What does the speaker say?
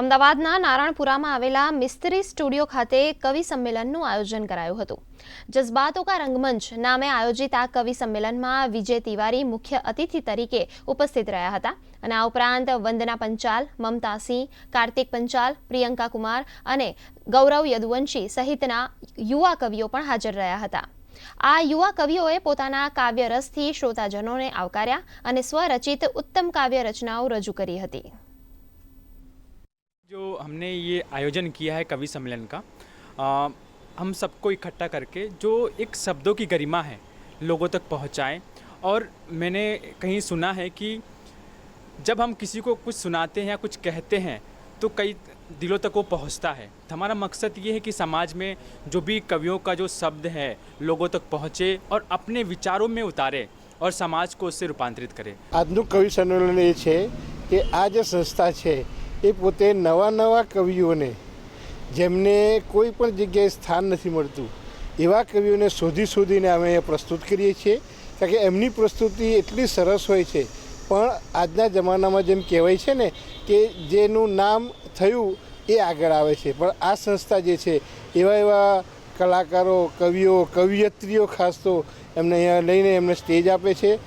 અમદાવાદના નારાયણપુરામાં આવેલા મિસ્ત્રી સ્ટુડિયો ખાતે કવિ સંમેલનનું આયોજન કરાયું હતું. જજ્બાતો કા રંગમંચ નામે આયોજિત આ કવિ સંમેલનમાં વિજય તિવારી મુખ્ય અતિથિ તરીકે ઉપસ્થિત રહ્યા હતા અને આ ઉપરાંત વંદના પંચાલ, મમતા સિંહ, કાર્તિક પંચાલ, પ્રિયંકા કુમાર અને ગૌરવ યદુવંશી સહિતના યુવા કવિઓ પણ હાજર રહ્યા હતા. આ યુવા કવિઓએ પોતાના કાવ્ય રસથી શ્રોતાજનોને આવકાર્યા અને સ્વરચિત ઉત્તમ કાવ્ય રચનાઓ રજૂ કરી હતી. हमने ये आयोजन किया है कवि सम्मेलन का अ, हम सबको इकट्ठा करके जो एक शब्दों की गरिमा है लोगों तक पहुंचाएं और मैंने कहीं सुना है कि जब हम किसी को कुछ सुनाते हैं या कुछ कहते हैं तो कई दिलों तक वो पहुंचता है हमारा मकसद ये है कि समाज में जो भी कवियों का जो शब्द है लोगों तक पहुंचे और अपने विचारों में उतारे और समाज को उससे रूपांतरित करे આજનું કવિ સંમેલન એ છે કે આ જે સંસ્થા છે એ પોતે નવા નવા કવિઓને જેમને કોઈ પણ જગ્યાએ સ્થાન નથી મળતું, એવા કવિઓને શોધી શોધીને અમે અહીંયા પ્રસ્તુત કરીએ છીએ. કારણ કે એમની પ્રસ્તુતિ એટલી સરસ હોય છે. પણ આજના જમાનામાં જેમ કહેવાય છે ને કે જેનું નામ થયું એ આગળ આવે છે. પણ આ સંસ્થા જે છે, એવા એવા કલાકારો, કવિઓ, કવિયત્રીઓ ખાસ તો એમને અહીંયા લઈને એમને સ્ટેજ આપે છે.